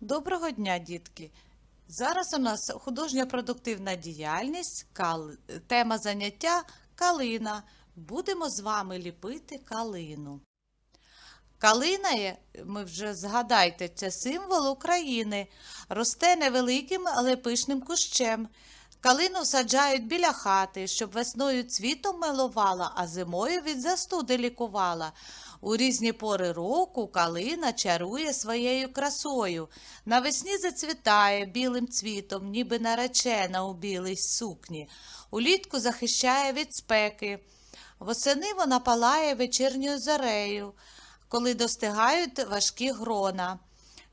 Доброго дня, дітки! Зараз у нас художньо-продуктивна діяльність, тема заняття калина. Будемо з вами ліпити калину. Калина ми вже згадайте, це символ України. Росте невеликим, але пишним кущем. Калину саджають біля хати, щоб весною цвітом милувала, а зимою від застуди лікувала. У різні пори року калина чарує своєю красою. Навесні зацвітає білим цвітом, ніби наречена у білій сукні. Улітку захищає від спеки. Восени вона палає вечірньою зорею, коли достигають важкі грона.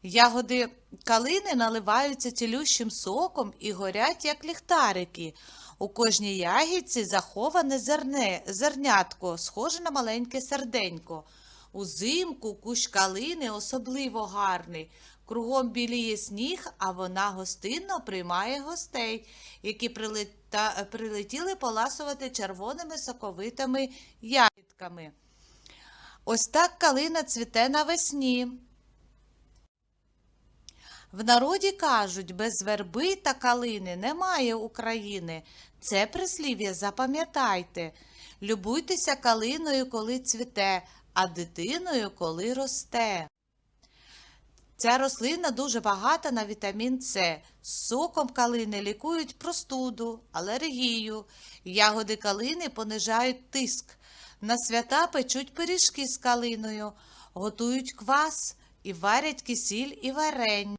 Ягоди калини наливаються цілющим соком і горять, як ліхтарики. У кожній ягідці заховане зерне, зернятко, схоже на маленьке серденько. Узимку кущ калини особливо гарний. Кругом біліє сніг, а вона гостинно приймає гостей, які прилета... прилетіли поласувати червоними соковитими ягідками. Ось так калина цвіте навесні. В народі кажуть, без верби та калини немає України. Це прислів'я запам'ятайте. Любуйтеся калиною, коли цвіте, а дитиною, коли росте. Ця рослина дуже багата на вітамін С. З соком калини лікують простуду, алергію. Ягоди калини понижають тиск. На свята печуть пиріжки з калиною, готують квас і варять кисіль і варення.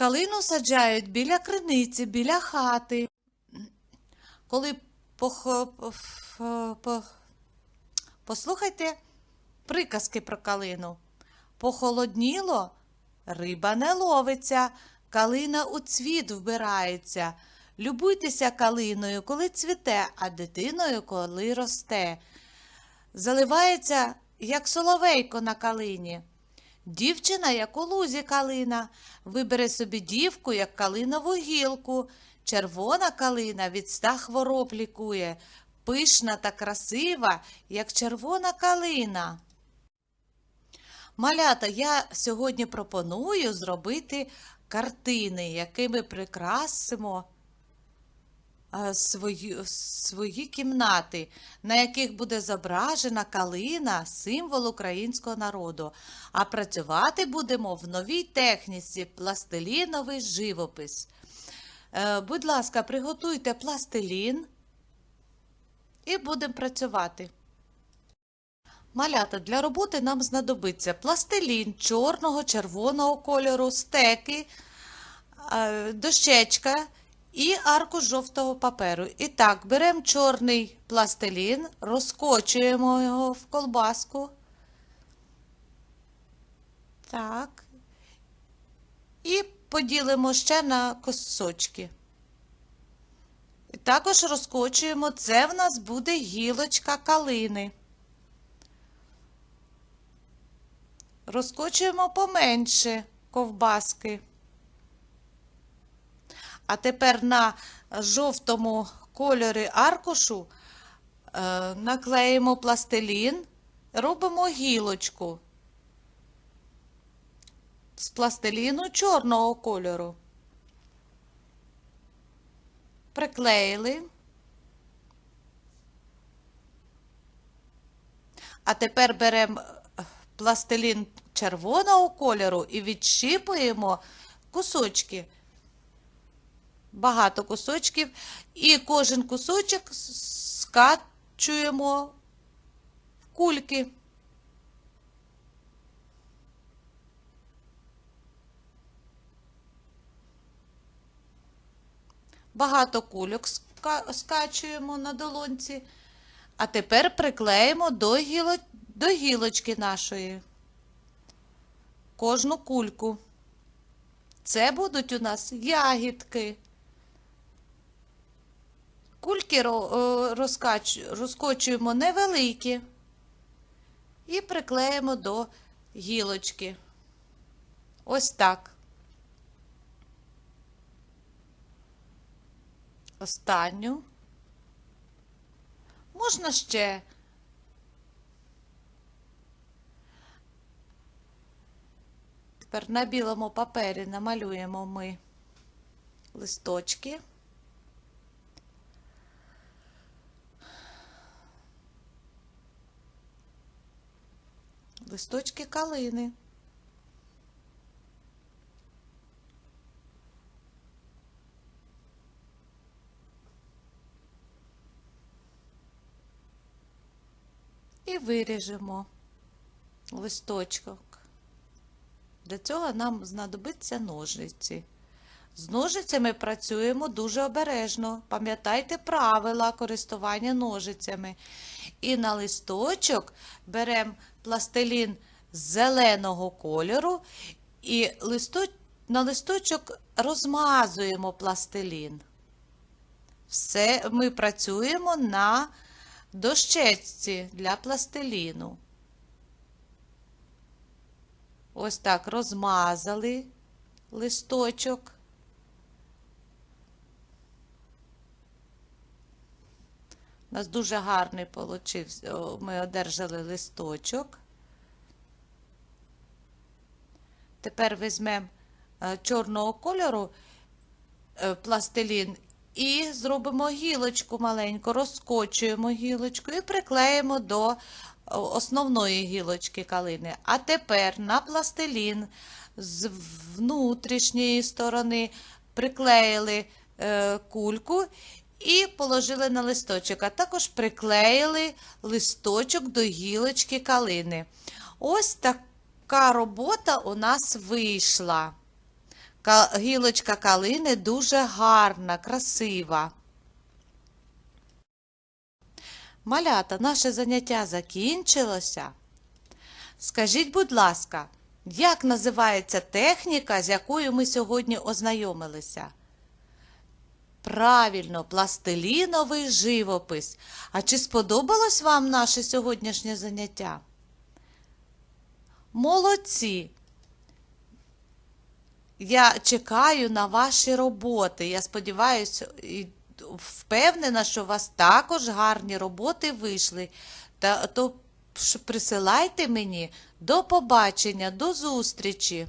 Калину саджають біля криниці, біля хати. Коли пох... послухайте приказки про калину. Похолодніло, риба не ловиться, калина у цвіт вбирається. Любуйтеся калиною, коли цвіте, а дитиною, коли росте. Заливається, як соловейко на калині. Дівчина, як у лузі калина, вибере собі дівку, як калинову гілку. Червона калина від ста хвороб лікує, пишна та красива, як червона калина. Малята, я сьогодні пропоную зробити картини, якими прикрасимо свої, свої кімнати, на яких буде зображена калина, символ українського народу. А працювати будемо в новій техніці пластиліновий живопис. Е, Будь ласка, приготуйте пластилін і будемо працювати. Малята, для роботи нам знадобиться пластилін чорного, червоного кольору, стеки, е, дощечка і аркуш жовтого паперу. І так, беремо чорний пластилін, розкочуємо його в колбаску. Так. І поділимо ще на косочки. І також розкочуємо, це в нас буде гілочка калини. Розкочуємо поменше ковбаски. А тепер на жовтому кольорі аркушу е, наклеїмо пластилін, робимо гілочку з пластиліну чорного кольору. Приклеїли. А тепер беремо е, пластилін червоного кольору і відщіпуємо кусочки. Багато кусочків. І кожен кусочок скачуємо в кульки. Багато кульок скачуємо на долонці. А тепер приклеїмо до, гіло... до гілочки нашої. Кожну кульку. Це будуть у нас ягідки. Кульки е, розкочуємо невеликі і приклеїмо до гілочки. Ось так. Останню. можна ще. Тепер на білому папері намалюємо ми листочки. Листочки калини. І виріжемо листочок. Для цього нам знадобиться ножиці. З ножицями працюємо дуже обережно. Пам'ятайте правила користування ножицями. І на листочок беремо пластилін зеленого кольору і на листочок розмазуємо пластилін. Все ми працюємо на дощечці для пластиліну. Ось так розмазали листочок. У нас дуже гарний получився. Ми одержали листочок. Тепер візьмемо е, чорного кольору е, пластилін і зробимо гілочку маленьку, розкочуємо гілочку і приклеїмо до основної гілочки калини. А тепер на пластилін з внутрішньої сторони приклеїли е, кульку і положили на листочок, а також приклеїли листочок до гілочки калини. Ось така робота у нас вийшла. Гілочка калини дуже гарна, красива. Малята, наше заняття закінчилося. Скажіть, будь ласка, як називається техніка, з якою ми сьогодні ознайомилися? Правильно, пластиліновий живопис. А чи сподобалось вам наше сьогоднішнє заняття? Молодці! Я чекаю на ваші роботи. Я сподіваюся і впевнена, що у вас також гарні роботи вийшли. Та то присилайте мені до побачення, до зустрічі.